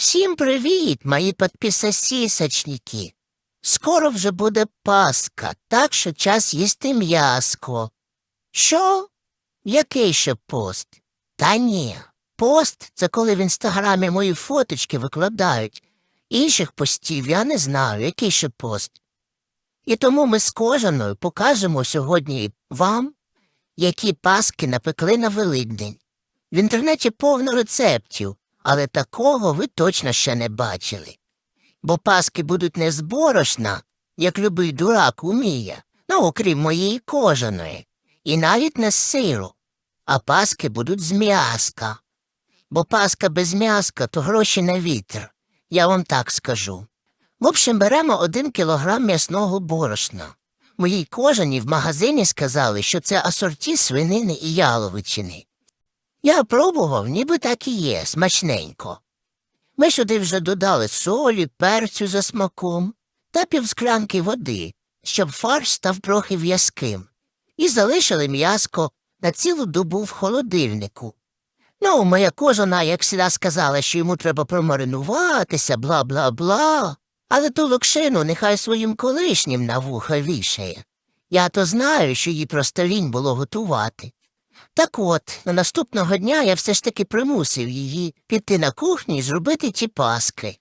Всім привіт, мої підписасісочники. Скоро вже буде Пасха, так що час їсти м'яско. Що? Який ще пост? Та ні. Пост це коли в інстаграмі мої фоточки викладають. Інших постів я не знаю, який ще пост. І тому ми з кожаною покажемо сьогодні вам, які паски напекли на Великдень. В інтернеті повно рецептів, але такого ви точно ще не бачили. Бо паски будуть не з борошна, як любий дурак уміє, ну, окрім моєї кожаної, і навіть не з сиру, а паски будуть з м'яска. Бо паска без м'яска то гроші на вітер, я вам так скажу. В общем, беремо один кілограм м'ясного борошна. Моїй кожаній в магазині сказали, що це асорті свинини і яловичини. Я пробував, ніби так і є, смачненько. Ми сюди вже додали солі, перцю за смаком та півсклянки води, щоб фарш став трохи в'язким, і залишили м'яско на цілу добу в холодильнику. Ну, моя кожана, як сіда сказала, що йому треба промаринуватися, бла бла бла, але ту локшину нехай своїм колишнім на вуха вішає. Я то знаю, що їй просто лінь було готувати. Так от, на наступного дня я все ж таки примусив її піти на кухню і зробити ті паски.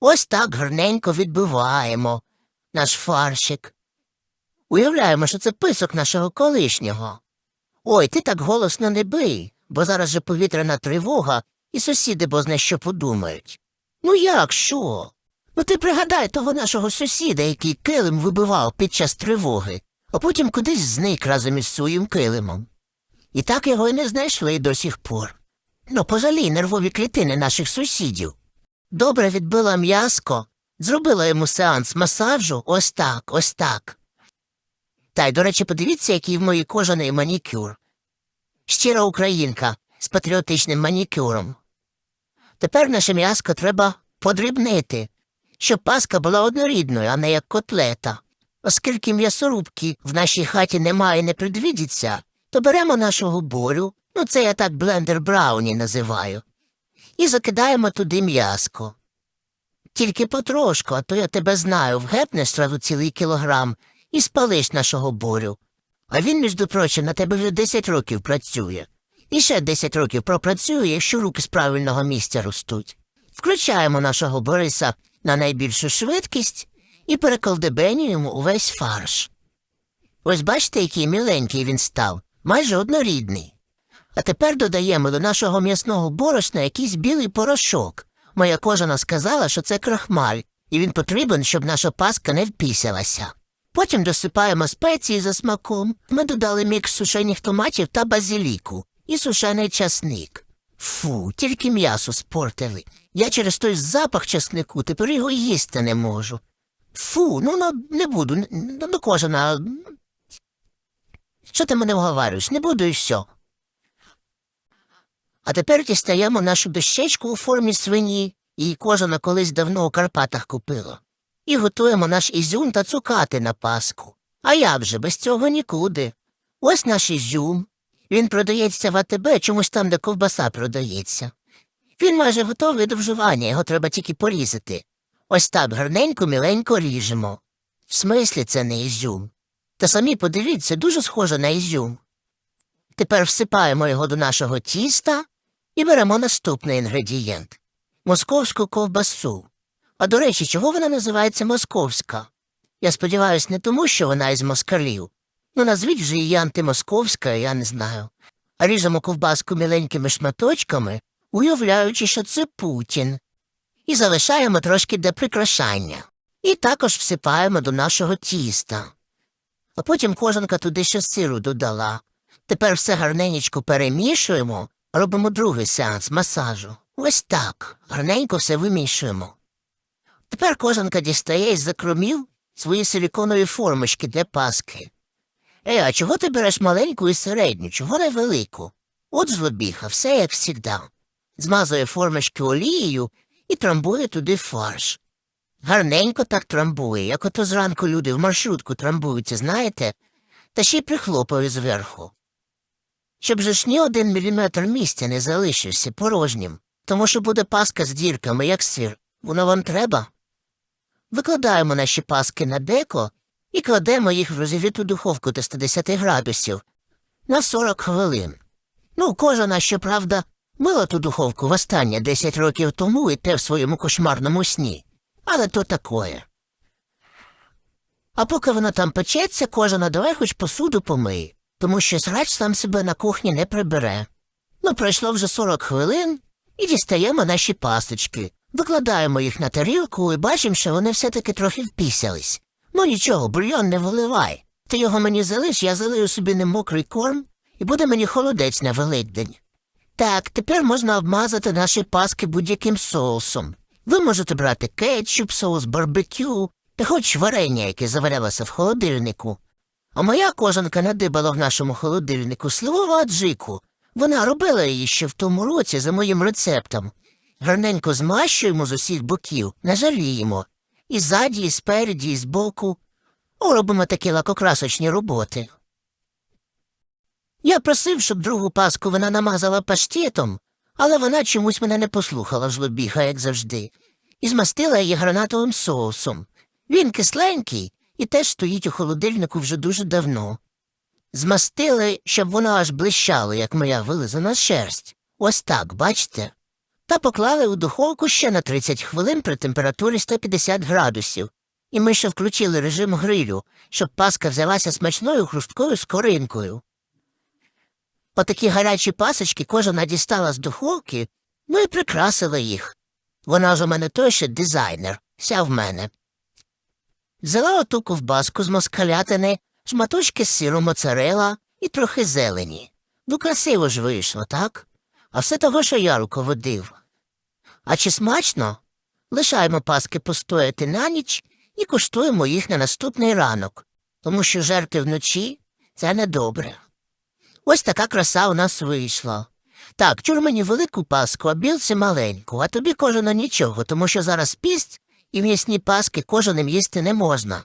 Ось так гарненько відбиваємо наш фаршик. Уявляємо, що це писок нашого колишнього. Ой, ти так голосно не бий, бо зараз же повітряна тривога, і сусіди бозна що подумають. Ну як, що? Ну ти пригадай того нашого сусіда, який килим вибивав під час тривоги, а потім кудись зник разом із своїм килимом. І так його й не знайшли до сих пор. Ну, пожалій нервові клітини наших сусідів. Добре відбила м'яско, зробила йому сеанс масажу ось так, ось так. Та й, до речі, подивіться, який в моїй кожаний манікюр. Щира українка з патріотичним манікюром. Тепер наше м'яско треба подрібнити, щоб паска була однорідною, а не як котлета. Оскільки м'ясорубки в нашій хаті немає і не предвідіться, то беремо нашого борю, ну це я так блендер брауні називаю, і закидаємо туди м'яско. Тільки потрошку, а то я тебе знаю, вгепнеш сразу цілий кілограм і спалиш нашого борю. А він, між прочим, на тебе вже 10 років працює. І ще 10 років пропрацює, якщо руки з правильного місця ростуть. Включаємо нашого Бориса на найбільшу швидкість і переколдебенюємо увесь фарш. Ось бачите, який міленький він став, майже однорідний. А тепер додаємо до нашого м'ясного борошна якийсь білий порошок. Моя кожана сказала, що це крахмаль, і він потрібен, щоб наша паска не впісялася. Потім досипаємо спеції за смаком. Ми додали мікс сушених томатів та базиліку і сушений часник. Фу, тільки м'ясо спортили. Я через той запах часнику тепер його їсти не можу. Фу, ну, не буду, ну кожана. Що ти мене вговарюєш? Не буду і все. А тепер дістаємо нашу дощечку у формі свині, її кожана колись давно у Карпатах купила. І готуємо наш ізюм та цукати на паску. А як же, без цього нікуди. Ось наш ізюм. Він продається в АТБ чомусь там, де ковбаса продається. Він майже готовий до вживання, його треба тільки порізати. Ось так гарненько міленько ріжемо. В смислі це не ізюм. Та самі подивіться, дуже схоже на ізюм. Тепер всипаємо його до нашого тіста і беремо наступний інгредієнт московську ковбасу. А до речі, чого вона називається московська? Я сподіваюся, не тому, що вона із москалів. Ну, назвіть же її антимосковська, я не знаю. А ріжемо ковбаску міленькими шматочками, уявляючи, що це Путін. І залишаємо трошки для прикрашання. І також всипаємо до нашого тіста. А потім кожанка туди ще сиру додала. Тепер все гарненечко перемішуємо, робимо другий сеанс масажу. Ось так. Гарненько все вимішуємо. Тепер кожанка дістає із закромів свої силіконові формочки для паски. Ей, а чого ти береш маленьку і середню, чого не велику? От злобіха, все як завжди. Змазує формочки олією і трамбує туди фарш. Гарненько так трамбує, як ото зранку люди в маршрутку трамбуються, знаєте, та ще й прихлопаю зверху. Щоб же ж ні один міліметр місця не залишився порожнім, тому що буде паска з дірками, як сир. Воно вам треба? Викладаємо наші паски на деко і кладемо їх в розігріту духовку до 110 градусів на 40 хвилин. Ну, кожна, щоправда, мила ту духовку востаннє 10 років тому і те в своєму кошмарному сні. Але то такое. А поки вона там печеться, кожна давай хоч посуду помиє, тому що срач сам себе на кухні не прибере. Ну, пройшло вже 40 хвилин і дістаємо наші пасочки. Викладаємо їх на тарілку і бачимо, що вони все-таки трохи впісялись. Ну нічого, бульйон не виливай. Ти його мені залиш, я залию собі немокрий корм, і буде мені холодець на Великдень. Так, тепер можна обмазати наші паски будь-яким соусом. Ви можете брати кетчуп, соус барбекю та хоч варення, яке заварялося в холодильнику. А моя кожанка надибала в нашому холодильнику сливову аджику. Вона робила її ще в тому році за моїм рецептом. Гарненько змащуємо з усіх боків, нажаліємо. І ззаді, і спереді, і збоку. О, робимо такі лакокрасочні роботи. Я просив, щоб другу паску вона намазала паштетом, але вона чомусь мене не послухала жлобіга, як завжди, і змастила її гранатовим соусом. Він кисленький і теж стоїть у холодильнику вже дуже давно. Змастили, щоб воно аж блищало, як моя вилизана шерсть. Ось так, бачите? Та поклали у духовку ще на 30 хвилин при температурі 150 градусів. І ми ще включили режим грилю, щоб паска взялася смачною хрусткою скоринкою. Отакі гарячі пасочки кожна дістала з духовки, ну і прикрасила їх. Вона ж у мене той ще дизайнер, вся в мене. Взяла оту ковбаску з москалятини, шматочки сиру моцарела і трохи зелені. Ну, красиво ж вийшло, так? А все того, що я руководив. А чи смачно? Лишаємо паски постояти на ніч і куштуємо їх на наступний ранок, тому що жерти вночі це недобре. Ось така краса у нас вийшла. Так, чур мені велику паску, а білці маленьку, а тобі кожна нічого, тому що зараз пість і м'ясні паски кожаним їсти не можна.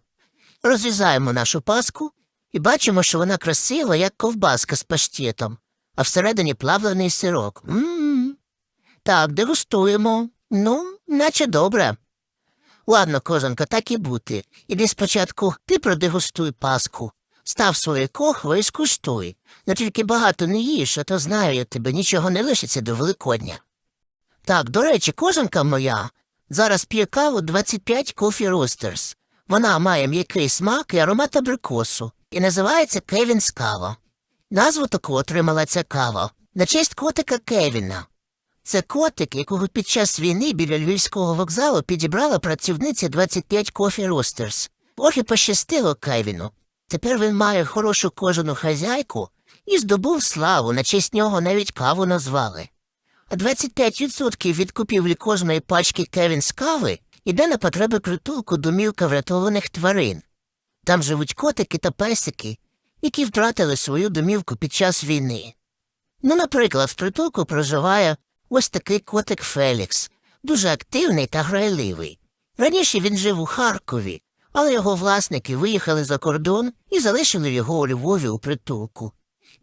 Розрізаємо нашу паску і бачимо, що вона красива, як ковбаска з паштетом, а всередині плавлений сирок. М-м. Так, дегустуємо. Ну, наче добре. Ладно, кожанка, так і бути. Іди спочатку ти продегустуй паску. Став своє кохво і скуштуй. Не тільки багато не їж, а то знаю я тебе, нічого не лишиться до Великодня. Так, до речі, кожанка моя зараз п'є каву 25 Coffee Roasters. Вона має м'який смак і аромат абрикосу і називається Кевінс кава. Назву таку отримала ця кава на честь котика Кевіна. Це котик, якого під час війни біля львівського вокзалу підібрала працівниця 25 Coffee Roasters. Ох і пощастило Кевіну. Тепер він має хорошу кожану хазяйку і здобув славу, на честь нього навіть каву назвали. А 25% від купівлі кожної пачки Кевінс кави йде на потреби притулку домівка врятованих тварин. Там живуть котики та песики, які втратили свою домівку під час війни. Ну, наприклад, в притулку проживає ось такий котик Фелікс, дуже активний та грайливий. Раніше він жив у Харкові, але його власники виїхали за кордон і залишили його у Львові у притулку.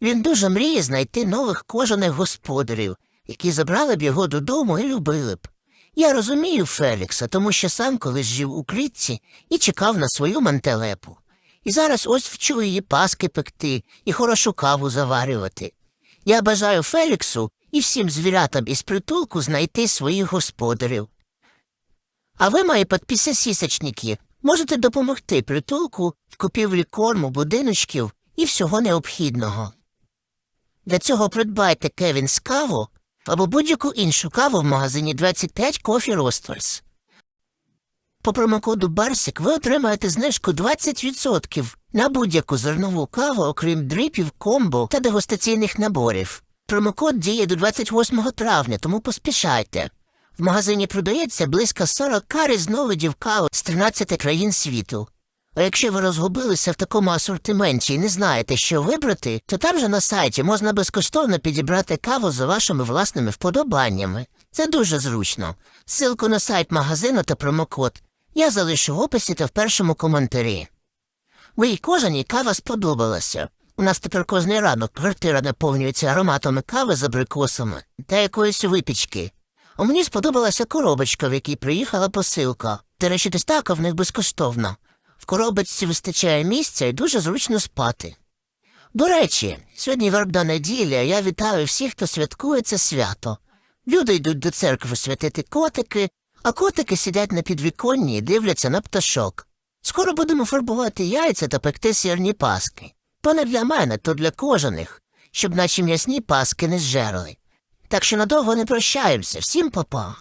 Він дуже мріє знайти нових кожаних господарів, які забрали б його додому і любили б. Я розумію Фелікса, тому що сам колись жив у клітці і чекав на свою мантелепу. І зараз ось вчу її паски пекти і хорошу каву заварювати. Я бажаю Феліксу і всім звірятам із притулку знайти своїх господарів. А ви, мої підписасісочники, можете допомогти притулку в купівлі корму, будиночків і всього необхідного. Для цього придбайте Кевінс каву або будь-яку іншу каву в магазині 25 Coffee Roasters. По промокоду Барсик ви отримаєте знижку 20% на будь-яку зернову каву, окрім дріпів, комбо та дегустаційних наборів. Промокод діє до 28 травня, тому поспішайте. В магазині продається близько 40 різновидів кави з 13 країн світу. А якщо ви розгубилися в такому асортименті і не знаєте, що вибрати, то там же на сайті можна безкоштовно підібрати каву за вашими власними вподобаннями. Це дуже зручно. Ссылку на сайт магазину та промокод я залишу в описі та в першому коментарі. Моїй кожаній кава сподобалася. У нас тепер кожний ранок квартира наповнюється ароматами кави з абрикосами та якоїсь випічки. Мені сподобалася коробочка, в якій приїхала посилка. До речі, доставка в них безкоштовна. В коробочці вистачає місця і дуже зручно спати. До речі, сьогодні вербна неділя, я вітаю всіх, хто святкує це свято. Люди йдуть до церкви святити котики, а котики сидять на підвіконні і дивляться на пташок. Скоро будемо фарбувати яйця та пекти сірні паски. То не для мене, то для кожаних, щоб наші м'ясні паски не зжерли. Так що надовго не прощаємося, всім па-па.